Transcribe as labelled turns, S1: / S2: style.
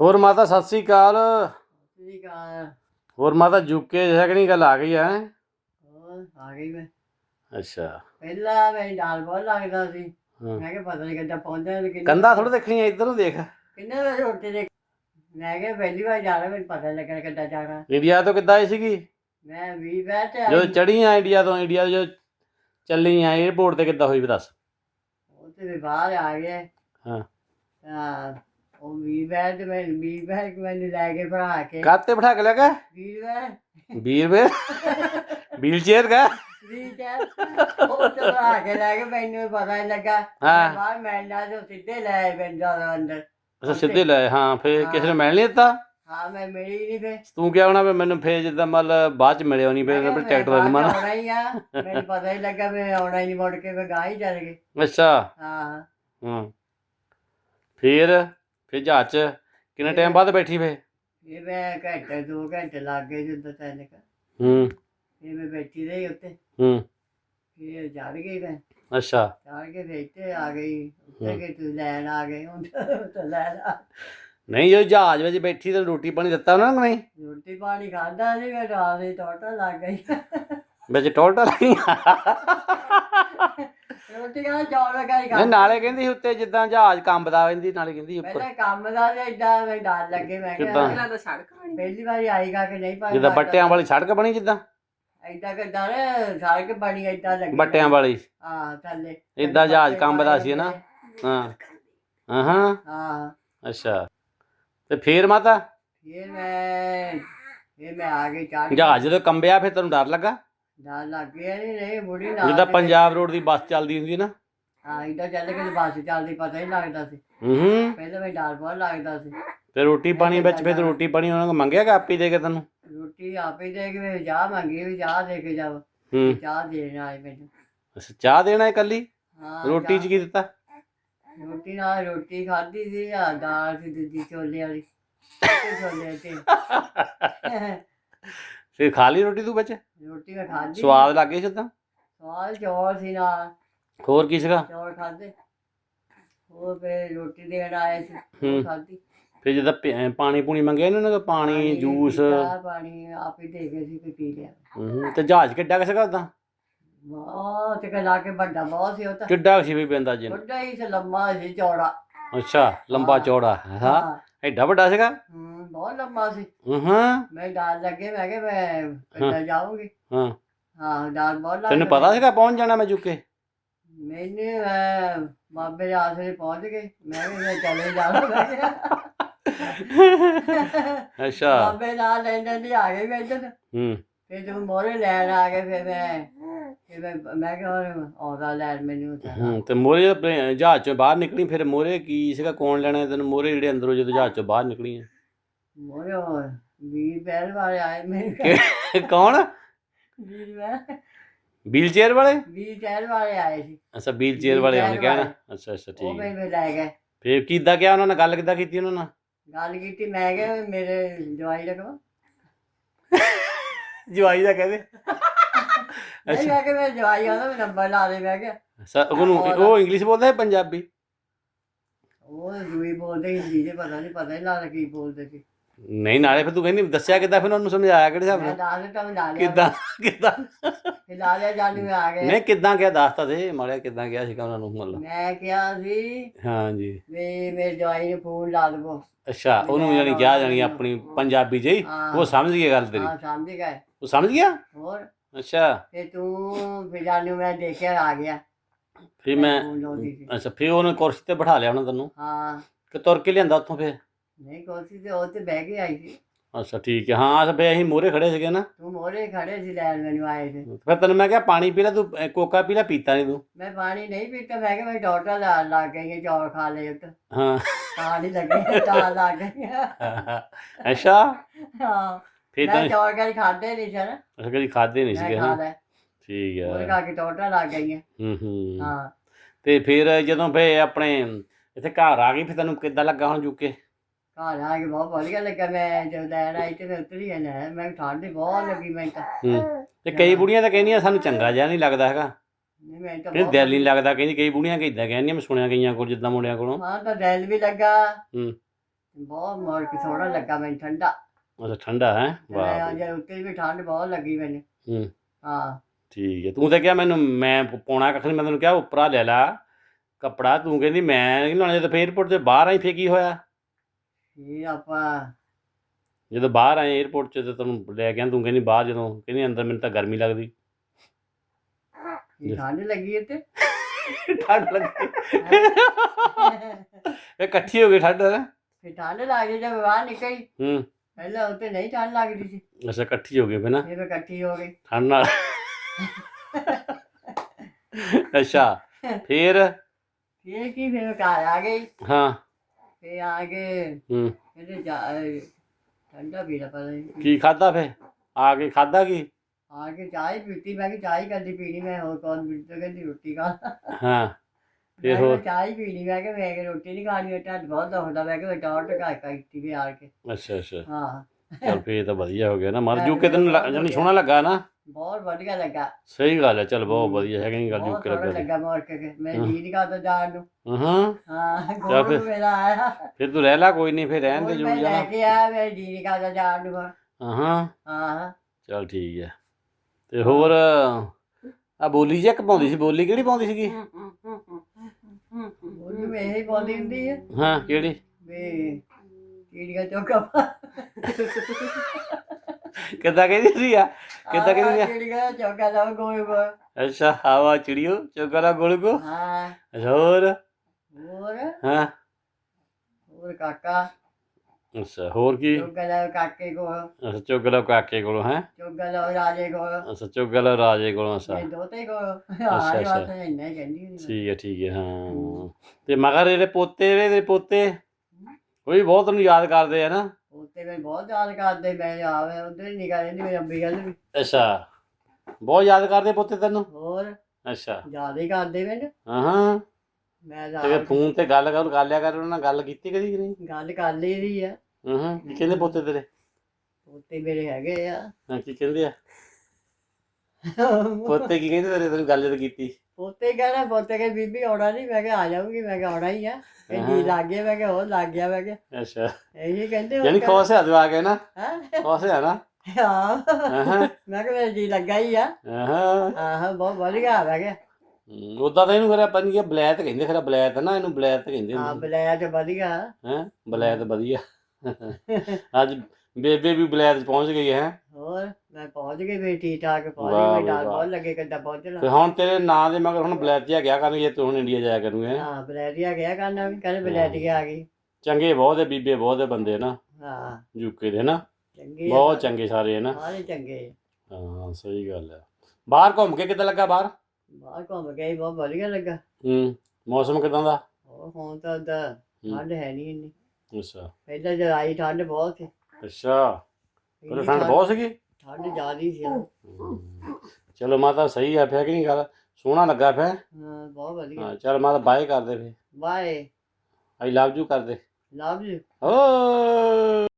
S1: ਹੋਰ ਮਾਤਾ ਸਤਿ ਸ੍ਰੀ ਅਕਾਲ।
S2: ਠੀਕ ਆ
S1: ਹੋਰ ਮਾਤਾ ਜੁਕੇ ਹੈ ਕਿ ਨਹੀਂ? ਗੱਲ ਆ ਗਈ ਹੈ।
S2: ਹੋਰ ਆ ਗਈ ਮੈਂ।
S1: ਅੱਛਾ।
S2: ਪਹਿਲਾਂ ਮੈਂ ਡਾਲ ਬਹੁਤ ਲੱਗਦਾ ਸੀ।
S1: ਹਾਂ।
S2: ਮੈਂ ਕਿਹਾ ਪਤਾ ਨਹੀਂ ਕਿੱਦਾਂ ਪਹੁੰਚਿਆ ਤੇ ਕਿੰਨੇ
S1: ਕੰਦਾ ਥੋੜਾ ਦੇਖਣੀ ਹੈ ਇੱਧਰ ਨੂੰ ਦੇਖ।
S2: ਕਿੰਨੇ ਵਜੇ ਉੱਠੇ ਦੇ ਮੈਂ ਕਿਹਾ ਪਹਿਲੀ ਵਾਰ ਜਾਣਾ ਮੈਨੂੰ ਪਤਾ ਨੀ ਲੱਗਣਾ ਕਿੱਦਾਂ ਜਾਣਾ।
S1: ਇੰਡੀਆ ਤੋਂ ਕਿੱਦਾਂ ਆਈ ਸੀਗੀ?
S2: ਮੈਂ ਵੀ ਬੈਠ
S1: ਜਦੋਂ ਚੜੀ ਆ ਇੰਡੀਆ ਤੋਂ ਇੰਡੀਆ ਜੋ ਚੱਲੀ ਆ 에어ਪੋਰਟ ਤੇ ਕਿੱਦਾਂ ਹੋਈ ਵੀ ਦੱਸ।
S2: ਉੱਥੇ ਵੀ ਬਾਹਰ ਆ ਗਏ।
S1: ਹਾਂ।
S2: ਤਾਂ ਉਹ ਵੀ ਬੈਠ ਮੈਂ ਵੀ ਬੈਠ ਮੈਨੂੰ ਲੈ ਕੇ ਭਰਾ ਕੇ।
S1: ਕਾਤੇ ਬਿਠਾ ਕੇ ਲੈ ਗਿਆ
S2: ਵੀ। ਬੈਠ
S1: ਵੀਰ ਵੇ? ਵੀਲ ਚੇਅਰ ਕਾ
S2: ਵੀ ਚੱਲ ਉਹ ਤੇ ਭਰਾ ਕੇ ਲੈ ਕੇ ਮੈਨੂੰ ਪਤਾ ਨਹੀਂ ਲੱਗਾ।
S1: ਹਾਂ।
S2: ਮੈਂ ਬਾਹਰ ਮਿਲਣਾ ਤੇ ਉਹ ਸਿੱਧੇ ਲੈ ਆਏ ਮੈਨੂੰ ਜ਼ਿਆਦਾ ਅੰਦਰ।
S1: ਅੱਛਾ ਸਿੱਧੇ ਲੈ ਹਾਂ ਫੇਰ ਕਿਸੇ ਨੇ ਮਿਲ ਨਹੀਂ ਦਿੱਤਾ?
S2: ਹਾਂ ਮੈਂ ਮਿਲੀ ਨਹੀਂ ਫੇ
S1: ਤੂੰ ਕਿਹਾ ਹੋਣਾ ਵੀ ਮੈਨੂੰ ਫੇਰ ਜਿੱਦਾਂ ਬਾਅਦ ਚ ਮਿਲਿਆ ਨਹੀਂ ਫੇਰ ਆਪਣੇ ਟਰੈਕਟਰ ਵਾਲੀ ਮਾਨ
S2: ਆਉਣਾ ਹੀ ਆ। ਮੈਨੂੰ ਪਤਾ ਹੀ ਲੱਗਾ ਮੈਂ ਆਉਣਾ ਹੀ ਨਹੀਂ ਮੁੜ ਕੇ ਮੈਂ ਗਾਂ ਹੀ ਚੱਲ ਗਈ
S1: ਅੱਛਾ।
S2: ਹਾਂ।
S1: ਹਾਂ। ਫੇਰ? ਫੇਰ ਜਹਾਜ਼ ਚ ਕਿੰਨੇ ਟਾਈਮ ਬਾਅਦ ਬੈਠੀ ਫੇ
S2: ਇਹ ਮੈਂ ਘੰਟੇ ਦੋ ਘੰਟੇ ਲੱਗ ਗਏ ਜਦੋਂ ਤੈਨੂੰ ਕਾ।
S1: ਹੂੰ।
S2: ਇਹ ਮੈਂ ਬੈਠੀ ਰਹੀ ਉੱਤੇ
S1: ਹੂੰ।
S2: ਇਹ ਚੜ ਗਈ ਮੈਂ।
S1: ਅੱਛਾ।
S2: ਚੜ ਕੇ ਫਿਰ ਇੱਥੇ ਆ ਗਈ। ਉੱਤੇ ਕਿ ਤੂੰ ਲੈਣ ਆ ਗਈ। ਹੁਣ ਤਾਂ ਲੈਣ ਆ
S1: ਨਹੀਂ ਜੋ ਜਹਾਜ਼ ਵਿੱਚ ਬੈਠੀ ਤੇ ਰੋਟੀ ਪਾਣੀ ਦਿੱਤਾ ਉਹਨਾਂ ਨੇ ਨਹੀਂ?
S2: ਰੋਟੀ ਪਾਣੀ ਖਾਦਾ ਸੀ ਮੈਂ ਰਾਤ ਦੀ ਟੋਟਾ ਲੱਗ ਗਈ।
S1: ਵਿੱਚ ਟੋਲਟਾ ਨਹੀਂ
S2: ਕਾ
S1: ਨਹੀਂ ਨਾਲੇ ਕਹਿੰਦੀ ਸੀ ਉੱਤੇ ਜਿੱਦਾਂ ਜਹਾਜ਼ ਕੰਬਦਾ ਨਾਲੇ ਕਹਿੰਦੀ ਉੱਪਰ।
S2: ਪਹਿਲਾਂ ਕੰਮ ਦਾ ਤੇ ਏਦਾਂ ਮੈਂ ਡਰ ਲੱਗੇ ਮੈਂ
S1: ਕਿੱਦਾਂ?
S2: ਕਿਹਾ
S3: ਤਾਂ ਸੜਕ ਬਣੀ।
S2: ਪਹਿਲੀ ਵਾਰੀ ਆਏਗਾ ਕਿ ਨਹੀਂ
S1: ਜਿੱਦਾਂ ਬੱਟਿਆਂ ਵਾਲੀ ਸੜਕ ਬਣੀ ਜਿੱਦਾਂ?
S2: ਏਦਾਂ ਕਿਦਾਂ ਨੇ ਸੜਕ ਬਣੀ ਏਦਾਂ ਲੱਗੀ।
S1: ਬੱਟਿਆਂ ਵਾਲੀ।
S2: ਹਾਂ ਥੱਲੇ।
S1: ਏਦਾਂ ਜਹਾਜ਼ ਕੰਬਦਾ ਸੀ ਨਾ। ਹਾਂ। ਹਾਂ। ਅੱਛਾ। ਤੇ ਫੇਰ ਮਾਤਾ?
S2: ਫਿਰ ਮੈਂ ਫਿਰ ਮੈਂ ਆ ਗਈ ਚਾਹ।
S1: ਜਹਾਜ਼ ਜਦੋਂ ਕੰਬਿਆ ਫਿਰ ਤੈਨੂੰ ਡਰ ਲੱਗਾ?
S2: ਡਰ ਲੱਗ ਗਿਆ ਨਹੀਂ ਨਹੀਂ ਬੁੜੀ ਨਾਲ
S1: ਜਿੱਦਾਂ ਪੰਜਾਬ ਰੋਡ ਦੀ ਬੱਸ ਚੱਲਦੀ ਹੁੰਦੀ ਨਾ।
S2: ਹਾਂ ਏਦਾਂ ਚੱਲ ਕੇ ਬੱਸ ਚੱਲਦੀ ਪਤਾ ਹੀ ਲੱਗਦਾ ਸੀ।
S1: ਹੂੰ
S2: ਪਹਿਲਾਂ ਮੈਂ ਡਰ ਬਹੁਤ ਲੱਗਦਾ ਸੀ।
S1: ਤੇ ਰੋਟੀ ਪਾਣੀ ਵਿੱਚ ਫਿਰ ਰੋਟੀ ਪਾਣੀ ਉਹਨਾਂ ਨੂੰ ਮੰਗਿਆ ਕਿ ਆਪੇ ਦੇ ਕੇ ਤੈਨੂੰ?
S2: ਰੋਟੀ ਆਪੇ ਦੇ ਕੇ ਮੈਂ ਚਾਹ ਮੰਗੀ ਵੀ ਚਾਹ ਦੇ ਕੇ ਜਾਓ।
S1: ਹੂੰ।
S2: ਚਾਹ ਦੇਣ ਆਏ ਮੈਨੂੰ।
S1: ਅੱਛਾ ਚਾਹ ਦੇਣਾ ਹੈ ਇਕੱਲੀ
S2: ਹਾਂ
S1: ਰੋਟੀ ਚ ਕੀ ਦਿੱਤਾ?
S2: ਰੋਟੀ ਨਾਲ ਰੋਟੀ ਖਾਧੀ ਸੀ ਆ ਦਾਲ ਸੀ ਦੂਜੀ ਛੋਲੇ ਵਾਲੀ। ਛੋਲੇ ਤੇ।
S1: ਫਿਰ ਖਾ ਲਈ ਰੋਟੀ ਤੂੰ ਵਿੱਚ?
S2: ਰੋਟੀ ਮੈਂ ਖਾਧੀ
S1: ਸਵਾਦ ਲੱਗੇ ਸੀ ਤਾਂ
S2: ਸਵਾਦ ਚੌਲ ਸੀ ਨਾਲ।
S1: ਹੋਰ ਕੀ ਸੀਗਾ?
S2: ਚੌਲ ਖਾਦੇ ਉਹ ਫੇ ਰੋਟੀ ਦੇਣ ਆਏ ਸੀ
S1: ਹੂੰ।
S2: ਉਹ ਖਾਧੀ।
S1: ਫਿਰ ਜਦੋਂ ਪ- ਪਾਣੀ ਪੂਣੀ ਮੰਗਿਆ ਇਹਨਾਂ ਨੇ ਪਾਣੀ ਜੂਸ?
S2: ਪਾਣੀ ਆਪ ਹੀ ਦੇ ਗਏ ਸੀ ਕੋਈ ਪੀ ਲਿਆ।
S1: ਹੂੰ ਤੇ ਜਹਾਜ਼ ਕਿੱਡਾ ਕਿਸ ਕਰਦਾ
S2: ਬਹੁਤ ਤੇ ਲਾ ਕੇ ਵੱਡਾ ਬਹੁਤ ਸੀ ਉਹ ਤਾਂ।
S1: ਕਿੱਡਾ ਕੁ ਸੀ ਵੀ ਬੰਦਾ ਜੀ
S2: ਵੱਡਾ ਹੀ ਸੀ ਲੰਮਾ ਸੀ ਚੌੜਾ।
S1: ਅੱਛਾ ਲੰਬਾ
S2: ਹਾਂ।
S1: ਚੌੜਾ ਹਾਂ। ਐਡਾ ਵੱਡਾ ਸੀਗਾ?
S2: ਹੂੰ। ਬਹੁਤ ਲੰਮਾ ਸੀ।
S1: ਹਾਂ।
S2: ਮੈਂ ਡਰ ਲੱਗੇ ਮੈਂ ਕਿਹਾ ਮੈਂ ਕਿੱਦਾਂ ਜਾਊਂਗੀ।
S1: ਹਾਂ।
S2: ਹਾਂ ਡਰ ਬਹੁਤ ਲੱਗ
S1: ਤੈਨੂੰ ਪਤਾ ਸੀਗਾ ਪਹੁੰਚ ਜਾਣਾ ਮੈਂ ਚੁੱਕੇ
S2: ਮੈਨੇ ਮੈਂ ਬਾਬੇ ਦੇ ਆਸਰੇ ਪਹੁੰਚ ਗਏ। ਮੈਂ ਵੀ ਮੈਂ ਚਲੇ ਜਾਣਾ
S1: ਅੱਛਾ।
S2: ਬਾਬੇ ਨਾਲ ਲੈਣ ਦੀ ਆ ਗਏ ਮੈਂ ਇੱਧਰ।
S1: ਹੂੰ।
S2: ਫਿਰ ਤੂੰ ਮੋਰੇ ਲੈਣ ਆ ਗਏ ਫਿਰ ਮੈਂ ਫਿਰ ਮੈਂ ਮੈਂ ਕਿਹਾ ਹੁਣ ਆਉਂਦਾ ਲੈਣ ਮੈਨੂੰ ਤਾਂ।
S1: ਹੂੰ ਤੇ ਮੋਰੇ ਜਹਾਜ਼ ਚੋਂ ਬਾਹਰ ਨਿਕਲੀ ਫਿਰ ਮੋਰੇ ਕੀ ਸੀਗਾ? ਕੌਣ ਲੈਣਾ ਤੈਨੂੰ? ਮੋਰੇ ਜਿਹੜੇ ਅੰਦਰੋਂ ਜਦੋਂ ਜਹਾਜ਼ ਚੋਂ ਬਾਹਰ ਨਿਕਲੀ ਆ
S2: ਮੋਰੇ ਉਹ ਵੀਰ ਬੈਲ ਵਾਲੇ ਆਏ ਮੇਰੇ
S1: ਕੌਣ?
S2: ਵੀਰ ਬੈਲ
S1: ਵੀਲ ਚੇਅਰ ਵਾਲੇ?
S2: ਵੀਰ ਚੈਲ ਵਾਲੇ ਆਏ ਸੀ।
S1: ਅੱਛਾ ਵੀਲ ਚੇਅਰ ਵਾਲੇ ਆਉਣ
S2: wheelchair
S1: ਕਹਿਣਾ। ਅੱਛਾ ਅੱਛਾ
S2: ਉਹ
S1: ਠੀਕ ਹੈ।
S2: ਮੈਨੂੰ ਲੈ ਗਏ।
S1: ਫਿਰ ਕਿੱਦਾਂ ਕਿਹਾ ਉਹਨਾਂ ਨਾਲ? ਗੱਲ ਕਿੱਦਾਂ ਕੀਤੀ ਉਹਨਾਂ ਨਾਲ?
S2: ਗੱਲ ਕੀਤੀ ਮੈਂ ਕਿਹਾ ਮੇਰੇ ਜਵਾਈ ਰਕਵਾ
S1: ਜਵਾਈ ਦਾ ਕਹਦੇ?
S2: ਨਹੀਂ ਮੈਂ ਕਿਹਾ ਮੇਰੇ ਜਵਾਈ ਆਉਂਦਾ ਮੈਂ ਨੰਬਰ ਲਾ ਦੇ ਮੈਂ ਕਿਹਾ।
S1: ਅੱਛਾ ਉਹਨੂੰ ਉਹ ਇੰਗਲਿਸ਼ ਬੋਲਦਾ ਹੈ ਪੰਜਾਬੀ?
S2: ਉਹ ਦੂਈ ਬੋਲਦੇ ਹਿੰਦੀ ਦੇ ਪਤਾ ਨਹੀਂ ਪਤਾ ਨਹੀਂ ਲੱਗਦਾ ਕੀ ਬੋਲਦੇ ਸੀ।
S1: ਨਹੀਂ ਨਾਲੇ ਫਿਰ ਤੂੰ ਕਹਿੰਦੀ ਦੱਸਿਆ ਕਿੱਦਾਂ ਫਿਰ ਉਹਨੂੰ ਸਮਝਾਇਆ ਕਿਹੜੇ ਹਿਸਾਬ
S2: ਮੈਂ
S1: ਨਾਲ?
S2: ਦੱਸ ਦਿੱਤਾ ਮੈਂ ਲਾ ਲਿਆ।
S1: ਕਿੱਦਾਂ ਕਿੱਦਾਂ?
S2: ਫਿਰ ਲਾ ਲਿਆ ਜਾਨੂ ਆ ਗਏ।
S1: ਨਹੀਂ ਕਿੱਦਾਂ ਕਿਹਾ ਦੱਸਤਾ ਦੇ ਮਾੜਿਆ ਕਿੱਦਾਂ ਕਿਹਾ ਸੀਗਾ ਉਹਨਾਂ ਨੂੰ ਮਤਲਬ
S2: ਮੈਂ ਕਿਹਾ ਸੀ
S1: ਹਾਂ ਜੀ।
S2: ਵੀ ਮੇਰੇ ਜਵਾਈ ਨੂੰ ਫੋਨ ਲਾ ਦਵੋ।
S1: ਅੱਛਾ ਉਹਨੂੰ ਯਾਨੀ ਕਿਹਾ ਜਾਣੀ ਆਪਣੀ ਪੰਜਾਬੀ ਜਿਹੀ
S2: ਹਾਂ।
S1: ਉਹ ਸਮਝ ਗਿਆ ਗੱਲ ਤੇਰੀ।
S2: ਹਾਂ ਸਮਝ ਗਏ।
S1: ਉਹ ਸਮਝ ਗਿਆ?
S2: ਹੋਰ?
S1: ਅੱਛਾ।
S2: ਫਿਰ ਤੂੰ ਫਿਰ ਜਾਨੂ ਮੈਂ ਦੇਖਿਆ ਆ ਗਿਆ।
S1: ਫਿਰ ਮੈਂ
S2: ਫੋਨ ਲਾਉਂਦੀ ਸੀ।
S1: ਅੱਛਾ ਫਿਰ ਉਹਨੇ ਕੁਰਸੀ ਤੇ ਬਿਠਾ ਲਿਆ ਉਹਨਾਂ ਤੈਨੂੰ?
S2: ਹਾਂ।
S1: ਕਿ ਤੁਰ ਕੇ ਲਿਆਂਦਾ ਉੱਥੋਂ ਫਿਰ?
S2: ਨਹੀਂ ਕੋਸੀ ਤੇ ਉਹ ਤੇ ਬਹਿ ਕੇ ਆਈ ਸੀ।
S1: ਅੱਛਾ ਠੀਕ ਹੈ। ਹਾਂ ਅਸਾਂ ਅਸੀਂ ਮੋਰੇ ਖੜੇ ਸੀਗੇ ਨਾ।
S2: ਤੂੰ ਮੋਰੇ ਖੜੇ ਸੀ ਲੈਣ ਮੈਨੂੰ ਆਏ ਸੀ।
S1: ਫਿਰ ਤੈਨੂੰ ਮੈਂ ਕਿਹਾ ਪਾਣੀ ਪੀ ਲੈ ਤੂੰ ਅਹ, ਕੋਕਾ ਪੀ ਲੈ ਪੀਤਾ ਨਹੀਂ ਤੂੰ।
S2: ਮੈਂ ਪਾਣੀ ਨਹੀਂ ਪੀਤਾ ਮੈਂ ਕਿਹਾ ਮੈਂ ਡਾਕਟਰ ਲਾ ਲੱਗ ਗਈ ਹੈ ਚੌਲ ਖਾ ਲਏ ਉੱਤੇ
S1: ਹਾਂ।
S2: ਤਾਂ ਨਹੀਂ ਲੱਗੇ ਤਾਂ ਲੱਗ ਗਈ
S1: ਅੱਛਾ।
S2: ਹਾਂ।
S1: ਫਿਰ
S2: ਮੈਂ
S1: ਤਾਂ
S2: ਚੌਲ ਕਦੀ ਖਾਦੇ ਨਹੀਂ ਸਨ
S1: ਅੱਛਾ ਕਦੀ ਖਾਦੇ ਨਹੀਂ
S2: ਮੈਂ
S1: ਸੀਗੇ
S2: ਖਾ
S1: ਹਾਂ।
S2: ਲੈ
S1: ਠੀਕ
S2: ਉਹਦੇ
S1: ਹੈ
S2: ਖਾ ਕੇ ਡਾਕਟਰ ਲੱਗ ਗਈ ਹੈ।
S1: ਹੂੰ ਹੂੰ।
S2: ਹਾਂ।
S1: ਤੇ ਫਿਰ ਜਦੋਂ ਫੇ ਆਪਣੇ ਇੱਥੇ ਘਰ ਆ ਗਈ ਫਿਰ ਤੈਨੂੰ ਕਿੱਦਾਂ ਲੱਗਾ ਹੁਣ ਜੁਕੇ
S2: ਘਰ ਆ ਕੇ ਬਹੁਤ ਵਧੀਆ ਲੱਗਾ ਮੈਂ ਜਦੋਂ ਲੈਣ ਆਈ ਤੇ ਮੈਂ ਉਤਰੀ ਆ ਲੈ ਮੈਂ ਠੰਡ ਬਹੁਤ ਲੱਗੀ ਮੈਂ ਤਾਂ
S1: ਹੂੰ। ਤੇ ਕਈ ਬੁੜੀਆਂ ਤਾਂ ਕਹਿੰਦੀਆਂ ਸਾਨੂੰ ਚੰਗਾ ਜਿਹਾ ਨਹੀਂ ਲੱਗਦਾ ਹੈਗਾ।
S2: ਨਹੀਂ ਮੈਂ ਤਾਂ
S1: ਕਹਿੰਦੀ
S2: ਬਹੁਤ
S1: ਦਿਲ ਨਹੀਂ ਲੱਗਦਾ। ਕਹਿੰਦੀ ਕਈ ਬੁੜੀਆਂ ਕਿੱਦਾਂ ਕਹਿੰਦੀਆਂ ਮੈਂ ਸੁਣਿਆ ਗਈਆਂ ਕੋਲ ਜਿੱਦਾਂ ਮੁੰਡਿਆਂ ਕੋਲੋਂ।
S2: ਹਾਂ ਤਾਂ ਦਿਲ ਵੀ ਲੱਗਾ।
S1: ਹੂੰ।
S2: ਬਹੁਤ ਮੋੜ ਕੇ ਥੋੜਾ ਲੱਗਾ ਮੈਨੂੰ ਠੰਡਾ।
S1: ਅੱਛਾ ਠੰਡਾ ਹੈ? ਵਾਹ
S2: ਮੈਂ। ਜੇ ਉੱਤੇ ਵੀ ਠੰਡ ਬਹੁਤ ਲੱਗੀ ਮੈਨੂੰ।
S1: ਹੂੰ।
S2: ਹਾਂ।
S1: ਠੀਕ ਹੈ ਤੂੰ ਤਾਂ ਕਿਹਾ ਮੈਨੂੰ ਮੈਂ ਪ- ਪਾਉਣਾ ਕੱਖ ਨਹੀਂ ਮੈਂ ਤੈਨੂੰ ਕਿਹਾ ਉੱਪਰਾ ਲੈ ਲਾ ਕੱਪੜਾ। ਤੂੰ ਕਹਿੰਦੀ ਮੈਂ ਨਹੀਂ ਲਾਉਣਾ ਜਦੋਂ ਫੇਰ 에어ਪੋਰਟ ਤੇ ਬਾਹਰ ਆਈ ਫੇਰ ਕੀ ਹੋਇਆ?
S2: ਇਹ ਆਪਾਂ?
S1: ਜਦੋਂ ਬਾਹਰ ਆਏ 에어ਪੋਰਟ 'ਚ ਤੇ ਤੈਨੂੰ ਲੈ ਗਿਆ ਤੂੰ ਕਹਿੰਦੀ ਬਾਹਰ ਜਦੋਂ ਕਹਿੰਦੀ ਅੰਦਰ ਮੈਨੂੰ ਤਾਂ ਗਰਮੀ ਲੱਗਦੀ।
S2: ਇਹ ਠੰਡ ਲੱਗੀ ਇੱਥੇ?
S1: ਠੰਡ ਲੱਗੀ। ਇਹ ਇਕੱਠੀ ਹੋ ਗਈ ਠੰਡ ਹੈ
S2: ਫਿਰ ਠੰਡ ਲੱਗ ਗਈ ਜਦ ਬਾਹਰ ਨਿਕਲੀ।
S1: ਹੂੰ।
S2: ਪਹਿਲਾਂ ਉੱਤੇ ਨਹੀਂ ਠੰਡ ਲੱਗਦੀ ਸੀ।
S1: ਅੱਛਾ ਇਕੱਠੀ ਹੋ ਗਈ ਫੇ ਨਾ
S2: ਫਿਰ ਇਕੱਠੀ ਹੋ ਗਈ।
S1: ਠੰਡ ਨਾਲ। ਅੱਛਾ ਫੇਰ?
S2: ਫਿਰ ਕੀ ਫਿਰ ਘਰ ਆ ਗਈ।
S1: ਹਾਂ।
S2: ਆ ਕੇ
S1: ਹੂੰ।
S2: ਕਹਿੰਦੇ ਜਾ ਅਹ ਠੰਡਾ ਪੀਣਾ ਪਤਾ ਨਹੀਂ
S1: ਕੀ ਖਾਦਾ ਫੇ? ਆ ਕੇ ਖਾਦਾ ਕੀ?
S2: ਆ ਕੇ ਚਾਹ ਹੀ ਪੀਤੀ ਮੈਂ ਕਿ ਚਾਹ ਹੀ ਕਰਦੀ ਪੀਣੀ ਮੈਂ ਹੋਰ ਕੌਣ ਪੀਂਦਾ ਕਹਿੰਦੀ ਰੋਟੀ ਖਾ
S1: ਹਾਂ ਫਿਰ ਹੋਰ?
S2: ਚਾਹ ਹੀ ਪੀਣੀ ਮੈਂ ਕਿ ਮੈਂ ਕਿ ਰੋਟੀ ਨਹੀਂ ਖਾਣੀ ਢੱਡ ਬਹੁਤ ਦੁਖਦਾ ਮੈਂ ਕਿ ਮੈਂ ਟੌਰ ਟਕਾ ਕੀਤੀ ਵੀ ਆ ਕੇ।
S1: ਅੱਛਾ ਅੱਛਾ।
S2: ਹਾਂ।
S1: ਚਲ ਫੇਰ ਤਾਂ ਵਧੀਆ ਹੋ ਗਿਆ ਨਾ ਮਰ ਜੂ ਕੇ ਤੈਨੂੰ ਲ- ਜਾਣੀ ਸੋਹਣਾ ਲੱਗਾ ਨਾ।
S2: ਬਹੁਤ ਵਧੀਆ ਲੱਗਾ।
S1: ਸਹੀ ਗੱਲ ਹੈ ਚਲ ਬਹੁਤ ਵਧੀਆ ਹੈਗਾ ਨਹੀਂ ਗੱਲ ਜੂ
S2: ਬਹੁਤ ਸੋਹਣਾ
S1: ਲੱਗਾ
S2: ਲੱਗਾ ਮੋਰ ਕੇ ਮੈਂ ਜੀ ਨਹੀਂ ਕਰਦਾ ਜਾਣ ਨੂੰ।
S1: ਹਾਂ।
S2: ਹਾਂ ਗੋਰੂ
S1: ਫਿਰ।
S2: ਮੇਰਾ ਆਇਆ।
S1: ਫਿਰ ਤੂੰ ਰਹਿ ਲਾ ਕੋਈ ਨਹੀਂ ਫਿਰ ਰਹਿਣ ਦੇ ਜੂ
S2: ਮੈਂ ਲੈ
S1: ਜਾਣਾ
S2: ਕੇ ਆਇਆ ਮੈਂ ਜੀ ਨਹੀਂ ਕਰਦਾ ਜਾਣ ਨੂੰ ਹੁਣ।
S1: ਹਾਂ।
S2: ਹਾਂ।
S1: ਚਲ ਠੀਕ ਹੈ। ਤੇ ਹੋਰ ਆ ਬੋਲੀ ਜੇ ਇੱਕ ਪਾਉਂਦੀ ਸੀ ਬੋਲੀ ਕਿਹੜੀ ਪਾਉਂਦੀ ਸੀਗੀ?
S2: ਉਹਨੂੰ ਮੈਂ ਇਹ ਬੋਲੀ ਹੁੰਦੀ ਹੈ।
S1: ਹਾਂ ਕਿਹੜੀ?
S2: ਵੀ ਚੀੜੀਆਂ ਚੌਕਾ ਪਾ
S1: ਕਿੱਦਾਂ ਕਹਿੰਦੀ ਸੀ ਆ? ਕਿੱਦਾਂ ਕਹਿੰਦੀ ਆ?
S2: ਚੀੜੀਆਂ ਚੌਕਾ ਲਾਓ ਗੋਲ ਗੋਲ।
S1: ਅੱਛਾ ਹਵਾ ਚਿੜੀਓ ਚੋਗਲਾ ਗੁਲਗੂ
S2: ਹਾਂ।
S1: ਅੱਛਾ ਹੋਰ?
S2: ਹੋਰ?
S1: ਹਾਂ।
S2: ਹੋਰ ਕਾਕਾ?
S1: ਅੱਛਾ ਹੋਰ ਕੀ?
S2: ਚੌਕਾ ਲਾਓ ਕਾਕੇ ਕੋਲ।
S1: ਅੱਛਾ ਚੋਗਲਾ ਕਾਕੇ ਕੋਲੋਂ ਹੈ?
S2: ਚੌਕਾ ਲਾਓ ਰਾਜੇ ਕੋਲ।
S1: ਅੱਛਾ ਚੋਗਲਾ ਰਾਜੇ ਕੋਲੋਂ ਅੱਛਾ।
S2: ਦੋਤੇ ਕੋਲ।
S1: ਅੱਛਾ,
S2: ਹਾਂ
S1: ਅੱਛਾ।
S2: ਇੰਨਾ ਹੀ ਕਹਿੰਦੀ।
S1: ਠੀਕ ਹੈ ਠੀਕ ਹੈ ਹਾਂ। ਤੇ ਮਗਰ ਇਹਦੇ ਪੋਤੇ ਜਿਹੜੇ ਇਹਦੇ ਪੋਤੇ? ਉਹ ਵੀ ਬਹੁਤ ਨੂੰ ਯਾਦ ਕਰਦੇ ਆ ਨਾ।
S2: ਮੈਂ ਬਹੁਤ ਯਾਦ ਕਰਦੇ ਮੈਂ ਆਵੇ ਉਧਰ ਹੀ ਨਿਕਲ ਜਾਂਦੀ ਮੇਰੀ ਅੰਬੀ ਗੱਲ ਵੀ।
S1: ਅੱਛਾ ਬਹੁਤ ਯਾਦ ਕਰਦੇ ਪੋਤੇ ਤੈਨੂੰ?
S2: ਹੋਰ?
S1: ਅੱਛਾ।
S2: ਯਾਦ ਹੀ ਕਰਦੇ ਮੈਨੂੰ
S1: ਹਾਂ ਹਾਂ।
S2: ਮੈਂ
S1: ਤਾਂ ਫੋਨ ਤੇ ਗੱਲ ਕਰ ਕਰ ਲਿਆ ਕਰ ਉਹਨਾਂ ਨਾਲ ਗੱਲ ਕੀਤੀ ਕਦੀ ਕਿ ਨਹੀਂ?
S2: ਗੱਲ ਕਰ ਲਈ ਦੀ ਆ।
S1: ਹਾਂ ਹਾਂ। ਕੀ ਕਹਿੰਦੇ ਪੋਤੇ ਤੇਰੇ?
S2: ਉੱਤੇ ਮੇਰੇ ਹੈਗੇ ਆ।
S1: ਹਾਂ ਕੀ ਕਹਿੰਦੇ ਆ? ਪੋਤੇ ਕੀ ਕਹਿੰਦੇ ਤੇਰੇ? ਤੈਨੂੰ ਗੱਲ ਜਦ ਕੀਤੀ।
S2: ਪੋਤੇ ਕਹਿੰਦਾ ਪੋਤੇ ਕੇ ਬੀਬੀ ਆਉਣਾ ਨਹੀਂ ਮੈਂ ਕਿਹਾ ਆ ਜਾਊਂਗੀ। ਮੈਂ ਕਿਹਾ ਆਉਣਾ ਹੀ ਆ। ਕਹਿੰਦੀ ਲੱਗ ਗਿਆ ਮੈਂ ਕਿਹਾ ਹੋਰ ਲੱਗ ਗਿਆ ਮੈਂ ਕਿਹਾ।
S1: ਅੱਛਾ।
S2: ਇਹੀ ਕਹਿੰਦੇ
S1: ਯਾਨੀ ਖੁਸ਼ ਹੈ ਆ ਕੇ ਨਾ?
S2: ਹਾਂ।
S1: ਖੁਸ਼ ਹੈ ਨਾ?
S2: ਹਾਂ। ਮੈਂ ਕਿਹਾ ਮੇਰਾ ਜੀ ਲੱਗਾ ਹੀ ਆ।
S1: ਹਾਂ।
S2: ਆਹ ਬਹੁਤ ਵਧੀਆ ਮੈਂ ਕਿਹਾ।
S1: ਉਦਾਂ ਤਾਂ ਇਹਨੂੰ ਫਿਰ ਆਪਾਂ ਨਹੀਂ ਬਲੈਤ ਕਹਿੰਦੇ ਫਿਰ ਬਲੈਤ ਨਾ ਇਹਨੂੰ ਬਲੈਤ ਕਹਿੰਦੇ
S2: ਹਾਂ ਬਲੈਤ ਵਧੀਆ।
S1: ਹੈ? ਬਲੈਤ ਵਧੀਆ। ਅੱਜ ਬੇਬੇ ਵੀ ਬਲੈਤ 'ਚ ਪਹੁੰਚ ਗਈ ਹੈ।
S2: ਹੋਰ ਮੈਂ ਪਹੁੰਚ ਗਈ ਵੀ ਠੀਕ ਠਾਕ ਪਹੁੰਚ
S1: ਵਾਹ
S2: ਗਈ
S1: ਬਈ
S2: ਡਰ
S1: ਵਾਹ।
S2: ਬਹੁਤ ਲੱਗੇ ਕਿੱਦਾਂ ਪਹੁੰਚਣਾ
S1: ਤੇ ਹੁਣ ਤੇਰੇ ਨਾਂ ਦੇ ਮਗਰ ਹੁਣ ਬਲੈਤੀਆ ਗਿਆ ਕਰਨਗੇ ਜੇ ਤੂੰ ਹੁਣ ਇੰਡੀਆ ਜਾਇਆ ਕਰੂਗੇ
S2: ਹਾਂ? ਬਲੈਤੀਆ ਗਿਆ ਕਰਨਾ ਵੀ ਕਹਿੰਦੇ ਬਲੈਤੀਆ ਆ ਗਈ।
S1: ਚੰਗੇ ਬਹੁਤ ਹੈ ਬੀਬੇ ਬਹੁਤ ਹੈ ਬੰਦੇ ਨਾ।
S2: ਹਾਂ।
S1: ਯੂਕੇ ਦੇ ਨਾ।
S2: ਚੰਗੀ ਆ
S1: ਬਹੁਤ ਚੰਗੇ ਸਾਰੇ ਹੈ ਨਾ।
S2: ਸਾਰੇ ਚੰਗੇ। ਆ।
S1: ਹਾਂ ਸਹੀ ਗੱਲ ਹੈ। ਬਾਹਰ ਘੁੰਮ ਕੇ ਕਿੱਦਾਂ ਲੱਗਾ ਬਾਹਰ?
S2: ਬਾਹਰ ਘੁੰਮ ਗਏ ਬਹੁਤ ਵਧੀਆ ਲੱਗਾ।
S1: ਹੂੰ ਮੌਸਮ ਕਿਦਾਂ ਦਾ?
S2: ਉਹ ਹੁਣ ਤਾਂ ਦਾ ਠੰਡ ਹੈ ਨਹੀਂ ਇੰਨੀ।
S1: ਅੱਛਾ।
S2: ਪਹਿਲਾਂ ਜਦ ਆਈ ਠੰਡ ਬਹੁਤ ਸੀ।
S1: ਅੱਛਾ
S2: ਇੰਨੀ
S1: ਠੰਡ ਬਹੁਤ ਸੀਗੀ?
S2: ਠੰਡ ਜ਼ਿਆਦੀ ਸੀ। ਹਾਂ।
S1: ਚਲੋ ਮਾਤਾ ਸਹੀ ਆ ਫੇ ਕਿ ਨਹੀਂ ਗੱਲ? ਸੋਹਣਾ ਲੱਗਾ ਫੇ
S2: ਬਹੁਤ ਵਧੀਆ।
S1: ਹਾਂ ਚਲ ਮਾਤਾ ਬਾਏ ਕਰਦੇ ਫੇ
S2: ਬਾਏ।
S1: ਆਈ ਲਵ ਯੂ ਕਰਦੇ।
S2: Love you
S1: O